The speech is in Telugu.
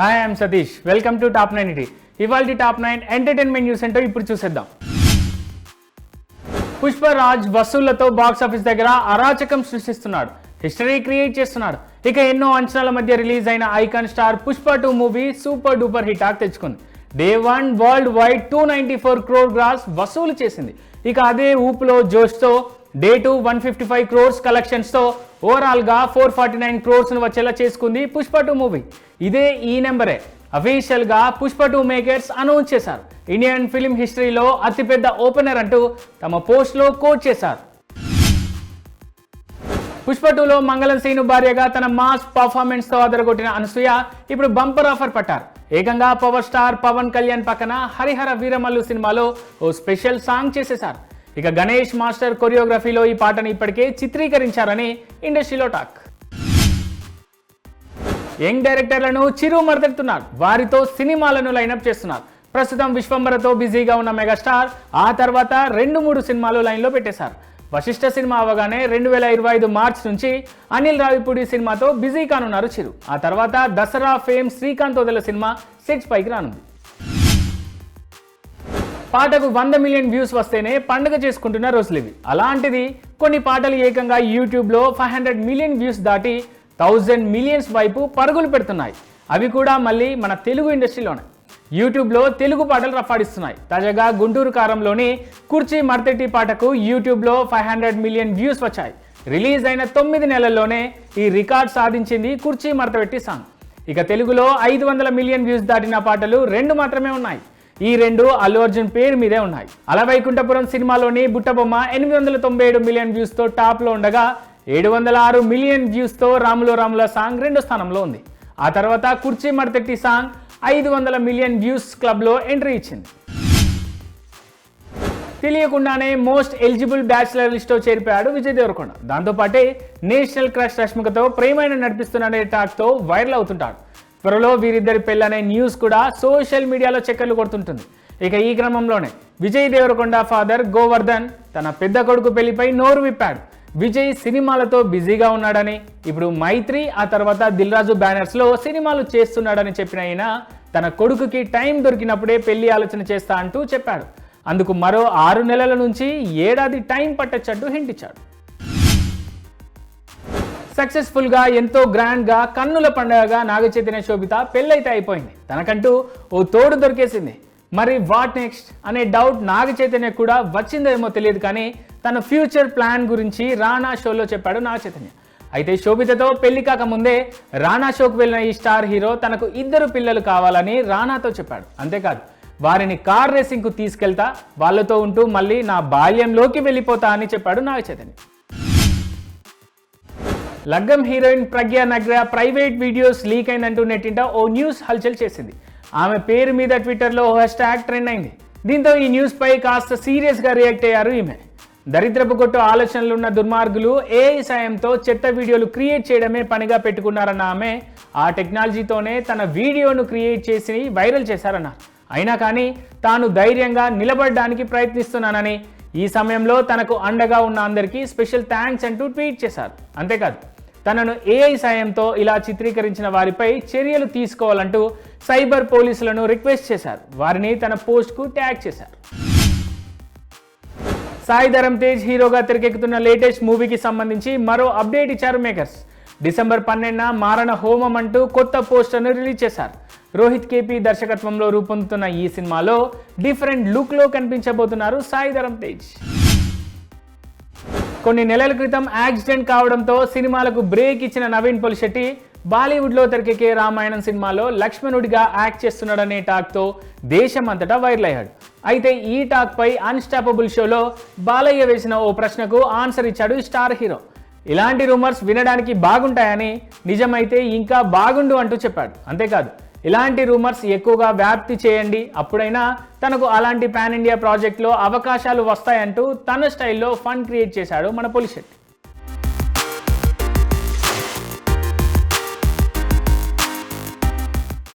Hi I'm Satish welcome to top nine ET ఇవాళ టాప్ నైన్ ఎంటర్టైన్మెంట్ న్యూస్ ఏంటో ఇప్పుడు చూసేద్దాం. పుష్పరాజ్ వసూళ్ళతో బాక్స్ ఆఫీస్ దగ్గర అరాచకం సృష్టిస్తున్నాడు. హిస్టరీ క్రియేట్ చేస్తున్నాడు. ఇక ఎన్నో అంచనాల మధ్య రిలీజ్ అయిన icon star Pushpa two movie super duper hit ఆక్ తెచ్చుకుంది. Day one worldwide two ninety four crore gross వసూలు చేసింది. ఇక అదే ఊపులో జోష్తో day two one fifty five crores కలెక్షన్స్తో ఓవరాల్గా ఫోర్ ఫార్టీ నైన్ క్రోర్స్ను వచ్చేలా చేసుకుంది పుష్ప టూ మూవీ. ఇదే ఈ నెంబరే. అఫీషియల్గా పుష్ప టూ మేకర్స్ అనౌన్స్ చేశారు. ఇండియన్ ఫిలిం హిస్టరీలో అతిపెద్ద ఓపెనర్ అంటూ తమ పోస్ట్లో కోట్ చేశారు. పుష్ప టూలో మంగళం శ్రీను భార్యగా తన మాస్ పర్ఫార్మెన్స్తో అదరగొట్టిన అనసూయ ఇప్పుడు బంపర్ ఆఫర్ పట్టారు. ఏకంగా పవర్ స్టార్ పవన్ కళ్యాణ్ పక్కన హరిహర వీరమల్లు సినిమాలో ఓ స్పెషల్ సాంగ్ చేసేశారు. ఇక గణేష్ మాస్టర్ కొరియోగ్రఫీలో ఈ పాటను ఇప్పటికే చిత్రీకరించారని ఇండస్ట్రీలో టాక్. యంగ్ డైరెక్టర్లను చిరు మరదెడుతున్నారు వారితో సినిమాలను లైనప్ చేస్తున్నారు. ప్రస్తుతం విశ్వంబరతో బిజీగా ఉన్న మెగాస్టార్ ఆ తర్వాత రెండు మూడు సినిమాలు లైన్లో పెట్టేశారు. వశిష్ఠ సినిమా అవగానే రెండు వేల ఇరవై ఐదు మార్చ్ నుంచి అనిల్ రావిపూడి సినిమాతో బిజీ కానున్నారు చిరు. ఆ తర్వాత దసరా ఫేమ్ శ్రీకాంత్ వదల సినిమా సెట్స్ పైకి రానుంది. పాటకు వంద మిలియన్ వ్యూస్ వస్తేనే పండుగ చేసుకుంటున్న రోజులు ఇవి అలాంటిది కొన్ని పాటలు ఏకంగా యూట్యూబ్లో ఫైవ్ హండ్రెడ్ మిలియన్ వ్యూస్ దాటి థౌజండ్ మిలియన్స్ వైపు పరుగులు పెడుతున్నాయి. అవి కూడా మళ్ళీ మన తెలుగు ఇండస్ట్రీలోనే. యూట్యూబ్లో తెలుగు పాటలు రఫాడిస్తున్నాయి. తాజాగా గుంటూరు కారంలోని కుర్చీ మర్తెట్టి పాటకు యూట్యూబ్లో ఫైవ్ హండ్రెడ్ మిలియన్ వ్యూస్ వచ్చాయి. రిలీజ్ అయిన తొమ్మిది నెలల్లోనే ఈ రికార్డ్ సాధించింది కుర్చీ మడతపెట్టి సాంగ్. ఇక తెలుగులో ఐదు వందల మిలియన్ వ్యూస్ దాటిన పాటలు రెండు మాత్రమే ఉన్నాయి. ఈ రెండు అల్లు అర్జున్ పేరు మీదే ఉన్నాయి. అలా వైకుంఠపురం సినిమాలోని బుట్టబొమ్మ ఎనిమిది వందల తొంభై ఏడు మిలియన్ వ్యూస్తో టాప్లో ఉండగా ఏడు వందల ఆరు మిలియన్ వ్యూస్తో రాములో రాముల సాంగ్ రెండో స్థానంలో ఉంది. ఆ తర్వాత కుర్చీ మడతెట్టి సాంగ్ ఐదు వందల మిలియన్ వ్యూస్ క్లబ్లో ఎంట్రీ ఇచ్చింది. తెలియకుండానే మోస్ట్ ఎలిజిబుల్ బ్యాచిలర్ లిస్ట్లో చేరిపోయాడు విజయ్ దేవరకొండ. దాంతోపాటే నేషనల్ క్రష్ రష్మికతో ప్రేమైన నడిపిస్తున్నాడే టాక్తో వైరల్ అవుతుంటాడు. త్వరలో వీరిద్దరి పెళ్ళనే న్యూస్ కూడా సోషల్ మీడియాలో చక్కర్లు కొడుతుంటుంది. ఇక ఈ క్రమంలోనే విజయ్ దేవరకొండ ఫాదర్ గోవర్ధన్ తన పెద్ద కొడుకు పెళ్ళిపై నోరు విప్పాడు. విజయ్ సినిమాలతో బిజీగా ఉన్నాడని ఇప్పుడు మైత్రి ఆ తర్వాత దిల్ రాజు సినిమాలు చేస్తున్నాడని చెప్పిన ఆయన తన కొడుకుకి టైం దొరికినప్పుడే పెళ్ళి ఆలోచన చేస్తా అంటూ చెప్పాడు. అందుకు మరో ఆరు నెలల నుంచి ఏడాది టైం పట్టచ్చట్టు హింటిచ్చాడు సక్సెస్ఫుల్గా ఎంతో గ్రాండ్గా కన్నుల పండుగగా నాగ చైతన్య శోభిత పెళ్ళైతే అయిపోయింది. తనకంటూ ఓ తోడు దొరికేసింది. మరి వాట్ నెక్స్ట్ అనే డౌట్ నాగ చైతన్య కూడా వచ్చిందేమో తెలియదు కానీ తన ఫ్యూచర్ ప్లాన్ గురించి రానా షోలో చెప్పాడు నాగ చైతన్య అయితే శోభితతో పెళ్ళి కాకముందే రానా షోకు వెళ్ళిన ఈ స్టార్ హీరో తనకు ఇద్దరు పిల్లలు కావాలని రానాతో చెప్పాడు. అంతేకాదు వారిని కార్ రేసింగ్కు తీసుకెళ్తా వాళ్ళతో ఉంటూ మళ్ళీ నా బాల్యంలోకి వెళ్ళిపోతా అని చెప్పాడు నాగ చైతన్య లగ్గం heroine Pragya Nagra private videos leak అయిందంటూ నెట్టింట ఓ న్యూస్ హల్చల్ చేసింది. ఆమె పేరు మీద ట్విట్టర్లో ఓ హ్యాష్ ట్యాగ్ ట్రెండ్ అయింది. దీంతో ఈ న్యూస్ పై కాస్త సీరియస్గా రియాక్ట్ అయ్యారు ఈమె. దరిద్రపు కొట్టు ఆలోచనలు ఉన్న దుర్మార్గులు ఏఐ సాయంతో చెత్త వీడియోలు క్రియేట్ చేయడమే పనిగా పెట్టుకున్నారన్న ఆమె ఆ టెక్నాలజీతోనే తన వీడియోను క్రియేట్ చేసి వైరల్ చేశారన్నారు. అయినా కానీ తాను ధైర్యంగా నిలబడడానికి ప్రయత్నిస్తున్నానని ఈ సమయంలో తనకు అండగా ఉన్న అందరికీ స్పెషల్ థ్యాంక్స్ అంటూ ట్వీట్ చేశారు. అంతేకాదు తనను ఏఐ సాయంతో ఇలా చిత్రీకరించిన వారిపై చర్యలు తీసుకోవాలంటూ సైబర్ పోలీసులను రిక్వెస్ట్ చేశారు. వారిని తన పోస్ట్కు ట్యాగ్ చేశారు. సాయి ధరమ్ తేజ్ హీరోగా తెరకెక్కుతున్న లేటెస్ట్ మూవీకి సంబంధించి మరో అప్డేట్ ఇచ్చారు మేకర్స్. డిసెంబర్ పన్నెండున మారణ హోమం అంటూ కొత్త పోస్టర్ను రిలీజ్ చేశారు. రోహిత్ కేపీ దర్శకత్వంలో రూపొందుతున్న ఈ సినిమాలో డిఫరెంట్ లుక్లో కనిపించబోతున్నారు సాయి ధరమ్ తేజ్. కొన్ని నెలల క్రితం యాక్సిడెంట్ కావడంతో సినిమాలకు బ్రేక్ ఇచ్చిన నవీన్ పొలిశెట్టి బాలీవుడ్లో తెరకెక్కే రామాయణం సినిమాలో లక్ష్మణుడిగా యాక్ట్ చేస్తున్నాడనే టాక్తో దేశం అంతటా వైరల్ అయ్యాడు. అయితే ఈ టాక్ పై అన్స్టాపబుల్ షోలో బాలయ్య వేసిన ఓ ప్రశ్నకు ఆన్సర్ ఇచ్చాడు స్టార్ హీరో. ఇలాంటి రూమర్స్ వినడానికి బాగుంటాయని నిజమైతే ఇంకా బాగుండు అంటూ చెప్పాడు. అంతేకాదు ఇలాంటి రూమర్స్ ఎక్కువగా వ్యాప్తి చేయండి. అప్పుడైనా తనకు అలాంటి పాన్ ఇండియా ప్రాజెక్ట్లో అవకాశాలు వస్తాయంటూ తన స్టైల్లో ఫండ్ క్రియేట్ చేశాడు మన పులిశెట్టి.